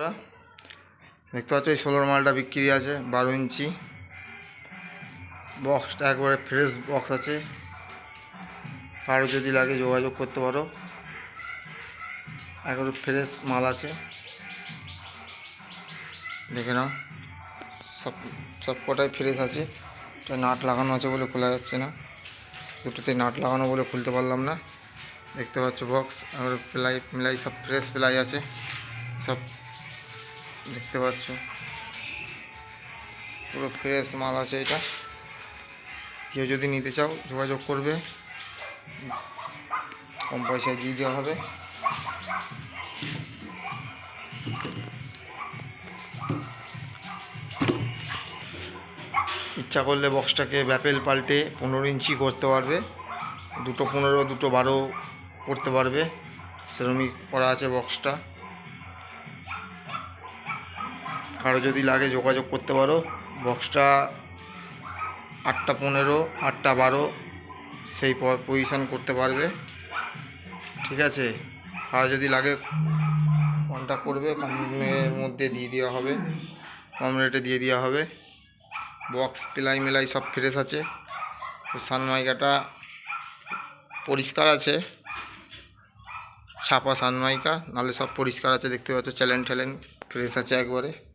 বন্ধুরা, দেখতে পাচ্ছ এই ষোলোর মালটা বিক্রি আছে বারো ইঞ্চি। বক্সটা একবারে ফ্রেশ বক্স আছে। কারও যদি লাগে যোগাযোগ করতে পারো। একবারে ফ্রেশ মাল আছে। দেখে নাও। সব সব কটাই ফ্রেশ আছে। এটা নাট লাগানো আছে বলে খোলা যাচ্ছে না। দুটোতে নাট লাগানো বলে খুলতে পারলাম না। দেখতে পাচ্ছ বক্স আর প্লাই প্লাই সব ফ্রেশ প্লাই আছে। সব দেখতে পাচ্ছ। পুরো ফ্রেশ মাল আছে এটা। কেউ যদি নিতে চাও, যোগাযোগ করবে। কম পয়সায় দিয়ে দেওয়া হবে। ইচ্ছা করলে বক্সটাকে ব্যাপেল পাল্টে পনেরো ইঞ্চি করতে পারবে। দুটো পনেরো, দুটো বারো করতে পারবে। সেরমই করা আছে বক্সটা কারও যদি লাগে যোগাযোগ করতে পারো। বক্সটা আটটা পনেরো, আটটা বারো, সেই পজিশন করতে পারবে। ঠিক আছে? আর যদি লাগে কন্ট্যাক্ট করবে কমের মধ্যে দিয়ে দেওয়া হবে। কম রেটে দিয়ে দেওয়া হবে। বক্স পেলাই মেলাই সব ফ্রেশ আছে। সানমাইকাটা পরিষ্কার আছে। ছাপা সানমাইকা, নাহলে সব পরিষ্কার আছে, দেখতে পাচ্ছ। চ্যালেন ট্যালেন ফ্রেশ আছে একবারে।